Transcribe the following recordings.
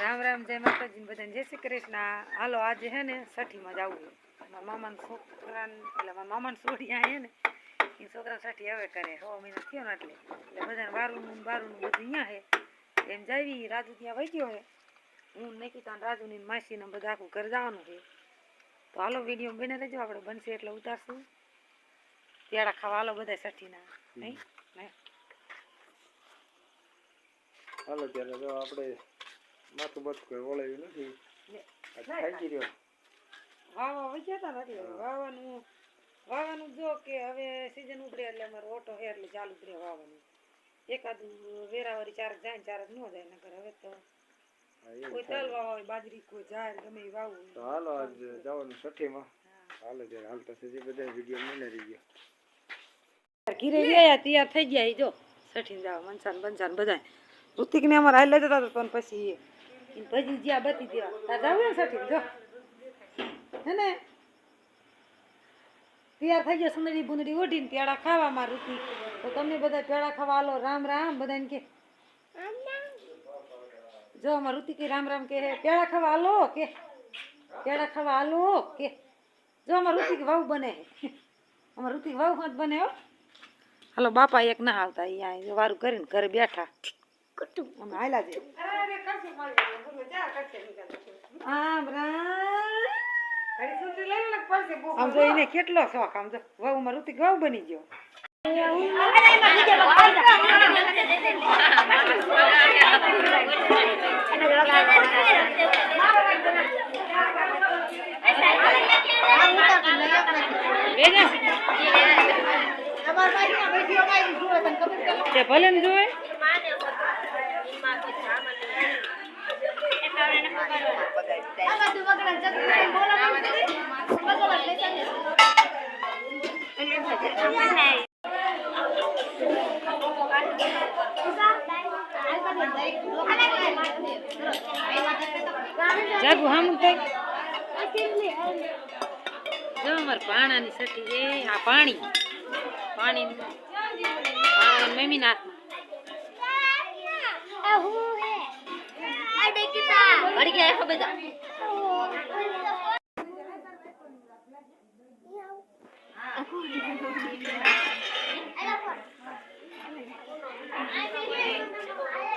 રામ રામ, જય માતાજી બધાને. જય શ્રી કૃષ્ણ. હાલો, આજે હે ને સઠીમાં જવું મારા મામાના છોકરાને, એટલે મારા મામાના છોડી હે ને, એ છોકરા સઠી હવે કરે હો, મહિના થયો ને એટલે. એટલે બધાને વારુનું બારુનું બધું અહીંયા હે. એમ જાવી રાજુ ત્યાં વહી ગયો હે. હું નિકિતા રાજુની માસીને બધા આખું ઘર જવાનું છે. તો હાલો, વીડિયો બને રહેજો. આપણે બનશે એટલે ઉતારશું. પેડા ખાવા હાલો બધા સઠીના. નહીં હાલો, ત્યારે આપણે માથું બસ કોઈ વળાવ્યું નથી. થાકી રહ્યો. વાવા ને એટલે વાવાનું વાવાનું જો કે હવે સીઝન ઉપડે એટલે અમારો ઓટો હે એટલે ચાલુ રહે વાવાનું. એકાદ વેરાવારી ચારક જાય ને ચારક ન જાય નકર હવે તો કોઈ તલ વાવા હોય બાજરી કોઈ જાય ગમે એ વાવવું તો હાલો આજ જવાનું છઠ્ઠીમાં. હાલો જયારે હાલતા સુધી બધા વીડિયો મને રહી ગયો. ઘીરે ગયા તૈયાર થઈ ગયા જો. છઠ્ઠી જાવ મનસાન બંસાન બધા ઋતિકને અમારે હાલ લઈ જતા હતા પણ પછી ભજી જ્યાં બતી દેવા તાર જાવ એમ સઠીને જો. હે ને? તૈયાર થઈ ગયા સુંદરી બુંદડી ઓઢીને પેડા ખાવા માં ઋતિક તો તમે બધા પેડા ખાવા આલો રામ રામ બધાને કે? જો અમાર ઋતિક રામ રામ કે પેડા ખાવા આલો કે? પેડા ખાવા આલો કે? જો અમાર ઋતિક વાવ બને અમાર ઋતિક વાવ હાથ બને હો. હાલો બાપા એક ના આવતા અહીંયા વારું કરીને ઘરે બેઠા. અમે હાલ્યા જઈએ આમ જો એને કેટલો શોખ. આમ જો વાવમાં ઋતિક બની ગયો. તે ભલે ને જોવે. જાગુ હામ થઈ જો અમાર પાણાની સટી એ આ પાણી. પાણી મમ્મી ના હાથમાં. ગયા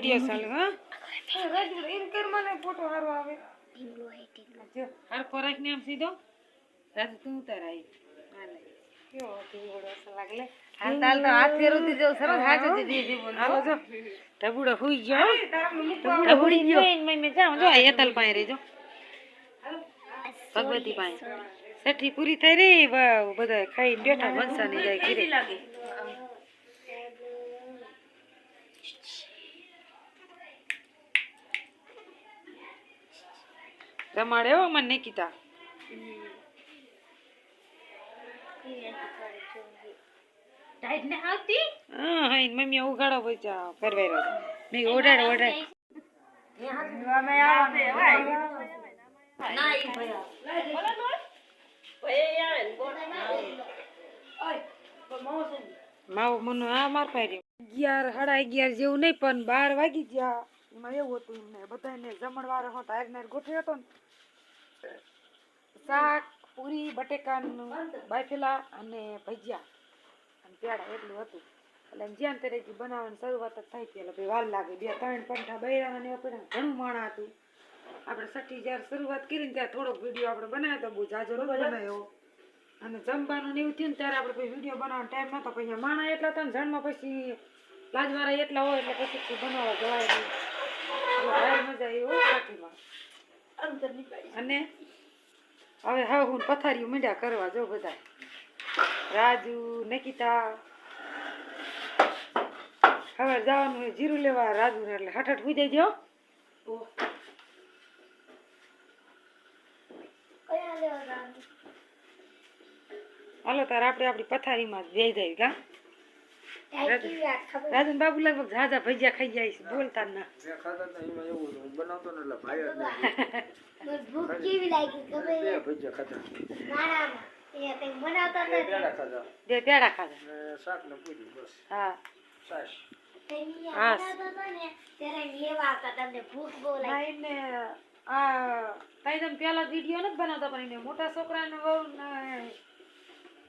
વિડિયો ચાલુ હા. એમ કર મને ફોટો હારો આવે જો હરખો રાખને આમ સીધો. રાજુ તું ઉતાર આવી હાલે. કેવો ઢીંગોળો અસલ લાગે લે. હાલતા હાલતા હાથ ફેરવતી જવું સરસ હાથ જ દી દી હાલો જો. ઢબુડો હુઈ ગયો ઢબુડી ગયો. મેં મેં જાઉં જો આ પાસે રેજો ભગવતી પાસે. સઠી પૂરી થઈ રહી બધા ખાઈ બેઠા બંસાની જાય ઘીરે. રમાડે હો મને નિકિતા. મમ્મી ઉગાડો પૈસા મેં માવો મનો આ માર પાડ્યો. અગિયાર સાડા અગિયાર જેવું નહીં પણ બાર વાગી ગયા. એમાં એવું હતું એમને બધાને જમણવાર હતો આજનાર ગોઠવ્યો હતો ને. શાક પૂરી બટેકાનું બાફેલા અને ભજીયા. અને પેડા એટલું હતું. એટલે જ્યાં ત્યારે જે બનાવવાની શરૂઆત જ થઈ હતી એટલે ભાઈ વાર લાગે. બે ત્રણ પંઠા બૈરા ને આપણે ઘણું માણા હતું. આપણે સઠ્ઠી જ્યારે શરૂઆત કરી ને ત્યારે થોડોક વીડિયો આપણે બનાવ્યો તો બહુ જાજો નહોતો બનાવ્યો. અને જમવાનું એવું થયું ને ત્યારે આપણે પછી વીડિયો બનાવવાનો ટાઈમ નહોતો પછી માણા એટલા હતા ને જણમાં પછી લાજવાળા એટલા હોય એટલે પછી બનાવવા જવાય નહીં. ભારે મજા આવી હોય સઠ્ઠીમાં અને હવે હવે હું પથારીઓ મીંડ્યા કરવા જો બધા રાજુ નિકિતા. હવે જવાનું હોય જીરું લેવા રાજુ ને એટલે હઠ હુઈ જજો હાલો તાર આપણે આપણી પથારીમાં જ બેહી જાય કા? રાજુ બાબુ લગભગ ઝાઝા ભજીયા ખાઈ જાય છે બોલતા ના. બનાવતો ને એટલે ભાઈ ભૂખ કેવી લાગી ખબર ભજીયા ખાધા. મારામાં એ કંઈ બનાવતા બે પેડા ખાધા. શાક ને પૂરી બસ. હા. તમે પેલા વીડિયો નથી બનાવતા પણ એને મોટા છોકરાને વહુ ને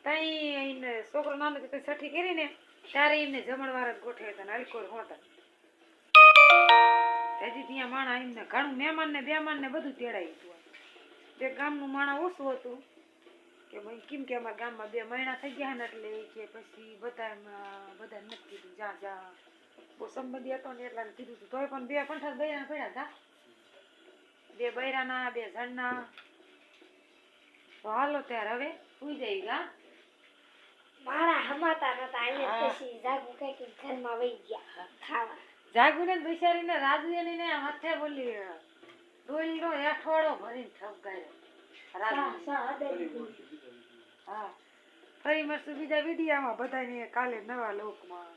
તઈ છોકરો નાનો છઠ્ઠી કરીને ત્યારે એમને જમણવાર જ ગોઠવ્યા હતા ને અલકોર હોતા હજી ત્યાં માણા એમને ઘણું મહેમાન ને બેમાન ને બધું તેડાયું હતું બે ગામનું માણા ઓછું હતું. કે ભાઈ કેમ કે અમારા ગામમાં બે મહિના થઈ ગયા ને એટલે કે પછી બધા બધા નથી કીધું, જા જા. બહુ સંબંધી હતો ને એટલા કીધું હતું તોય પણ બે પંઠાસ બૈરા પડ્યા હતા બે બૈરાના, બે જણના. તો હાલો ત્યારે હવે, સુઈ જાય ગા મારા હમાતા નતા એટલે. પછી જાગુ કઈ ઘરમાં વહી ગયા ખાવા. જાગુને જ બિચારીને રાજુ એની ને હાથે બોલી ભરીને ઠપકાર્યો સા રાજુ સા અડે હા. ફરી મળશું બીજા વિડીયામાં બધાને કાલે નવા લોકમાં.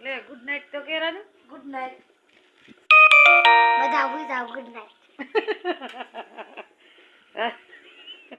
લે ગુડ નાઇટ તો કેરાનું રાજુ ગુડ નાઇટ બધા ગુડ નાઇટ હા